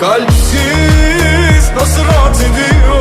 Kalpsiz nasıl rahat ediyor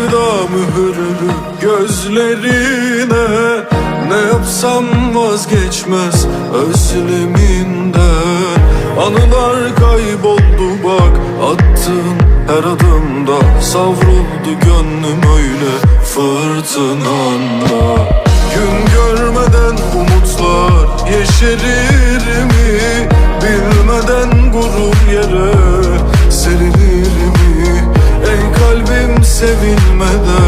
sevda mühürlü gözlerine. Ne yapsam vazgeçmez özleminden. Anılar kayboldu bak attığın her adımda Savruldu gönlüm öyle fırtınanda Gün görmeden umutlar yeşerir mi? Sevilmeden